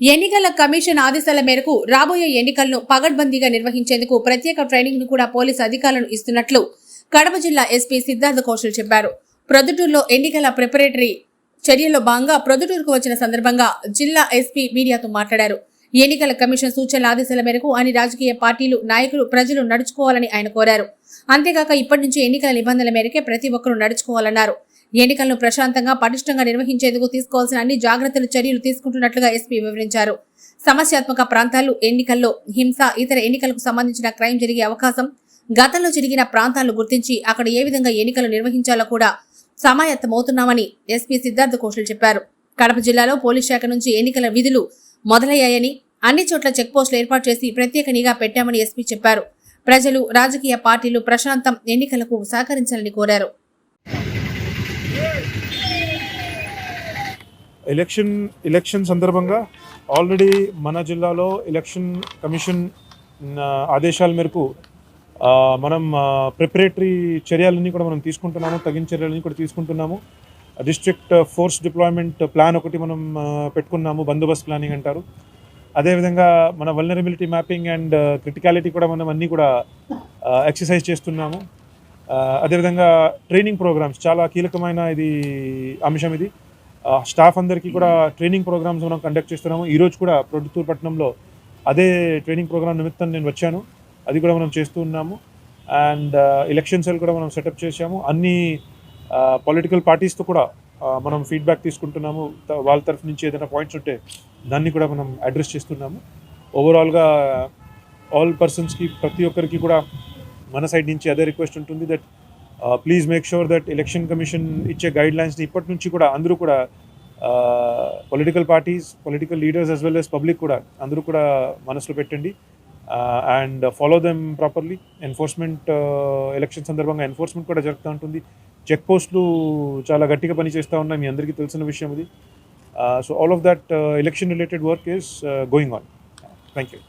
ఎన్నికల కమిషన్ ఆదేశాల మేరకు రాబోయే ఎన్నికలను పగడ్బందీగా నిర్వహించేందుకు ప్రత్యేక ట్రైనింగ్ను కూడా పోలీసు అధికారులను ఇస్తున్నట్లు కడప జిల్లా ఎస్పీ సిద్ధార్థ కౌశల్ చెప్పారు. ప్రొద్దుటూరులో ఎన్నికల ప్రిపరేటరీ చర్యల్లో భాగంగా ప్రొద్దుటూరుకు వచ్చిన సందర్భంగా జిల్లా ఎస్పీ మీడియాతో మాట్లాడారు. ఎన్నికల కమిషన్ సూచనల ఆదేశాల మేరకు అన్ని రాజకీయ పార్టీలు నాయకులు ప్రజలు నడుచుకోవాలని ఆయన కోరారు. అంతేకాక ఇప్పటి నుంచి ఎన్నికల నిబంధనల మేరకే ప్రతి ఒక్కరూ నడుచుకోవాలన్నారు. ఎన్నికలను ప్రశాంతంగా పటిష్టంగా నిర్వహించేందుకు తీసుకోవాల్సిన అన్ని జాగ్రత్తలు చర్యలు తీసుకుంటున్నట్లుగా ఎస్పీ వివరించారు. సమస్యాత్మక ప్రాంతాలు ఎన్నికల్లో హింస ఇతర ఎన్నికలకు సంబంధించిన క్రైమ్ జరిగే అవకాశం గతంలో జరిగిన ప్రాంతాలను గుర్తించి అక్కడ ఏ విధంగా ఎన్నికలు నిర్వహించాలో కూడా సమాయత్తమవుతున్నామని ఎస్పీ సిద్ధార్థ కౌశల్ చెప్పారు. కడప జిల్లాలో పోలీస్ శాఖ నుంచి ఎన్నికల విధులు మొదలయ్యాయని అన్ని చోట్ల చెక్పోస్టులు ఏర్పాటు చేసి ప్రత్యేక నిఘా పెట్టామని ఎస్పీ చెప్పారు. ప్రజలు రాజకీయ పార్టీలు ప్రశాంతం ఎన్నికలకు సహకరించాలని కోరారు. ఎలక్షన్ ఎలక్షన్ సందర్భంగా ఆల్రెడీ మన జిల్లాలో ఎలక్షన్ కమిషన్ ఆదేశాల మేరకు మనం ప్రిపరేటరీ చర్యలన్నీ కూడా మనం తీసుకుంటున్నాము తగిన చర్యలన్నీ కూడా తీసుకుంటున్నాము. డిస్ట్రిక్ట్ ఫోర్స్ డిప్లాయ్మెంట్ ప్లాన్ ఒకటి మనం పెట్టుకున్నాము బందోబస్తు ప్లానింగ్ అంటారు. అదేవిధంగా మన వల్నరబిలిటీ మ్యాపింగ్ అండ్ క్రిటికాలిటీ కూడా మనం అన్నీ కూడా ఎక్సర్సైజ్ చేస్తున్నాము. అదేవిధంగా ట్రైనింగ్ ప్రోగ్రామ్స్ చాలా కీలకమైన ఇది అంశం ఇది. స్టాఫ్ అందరికీ కూడా ట్రైనింగ్ ప్రోగ్రామ్స్ మనం కండక్ట్ చేస్తున్నాము. ఈరోజు కూడా ప్రొద్దుతూరు పట్టణంలో అదే ట్రైనింగ్ ప్రోగ్రామ్ నిమిత్తం నేను వచ్చాను. అది కూడా మనం చేస్తూ ఉన్నాము. అండ్ ఎలక్షన్ సెల్ కూడా మనం సెటప్ చేశాము. అన్ని పొలిటికల్ పార్టీస్తో కూడా మనం ఫీడ్బ్యాక్ తీసుకుంటున్నాము. వాళ్ళ తరఫు నుంచి ఏదైనా పాయింట్స్ ఉంటే దాన్ని కూడా మనం అడ్రస్ చేస్తున్నాము. ఓవరాల్గా ఆల్ పర్సన్స్కి ప్రతి ఒక్కరికి కూడా మన సైడ్ నుంచి అదే రిక్వెస్ట్ ఉంటుంది that please make sure that election commission ఇచ్చే గైడ్ లైన్స్ని ఇప్పటి నుంచి కూడా అందరూ కూడా political parties political leaders as well as public కూడా అందరూ కూడా మనసులో పెట్టండి. And follow them properly enforcement election సందర్భంగా ఎన్ఫోర్స్మెంట్ కూడా జరుగుతూ ఉంటుంది. చెక్ పోస్టులు చాలా గట్టిగా పనిచేస్తూ ఉన్నాయి. మీ అందరికీ తెలిసిన విషయం ఇది. So all of that election related work is going on thank you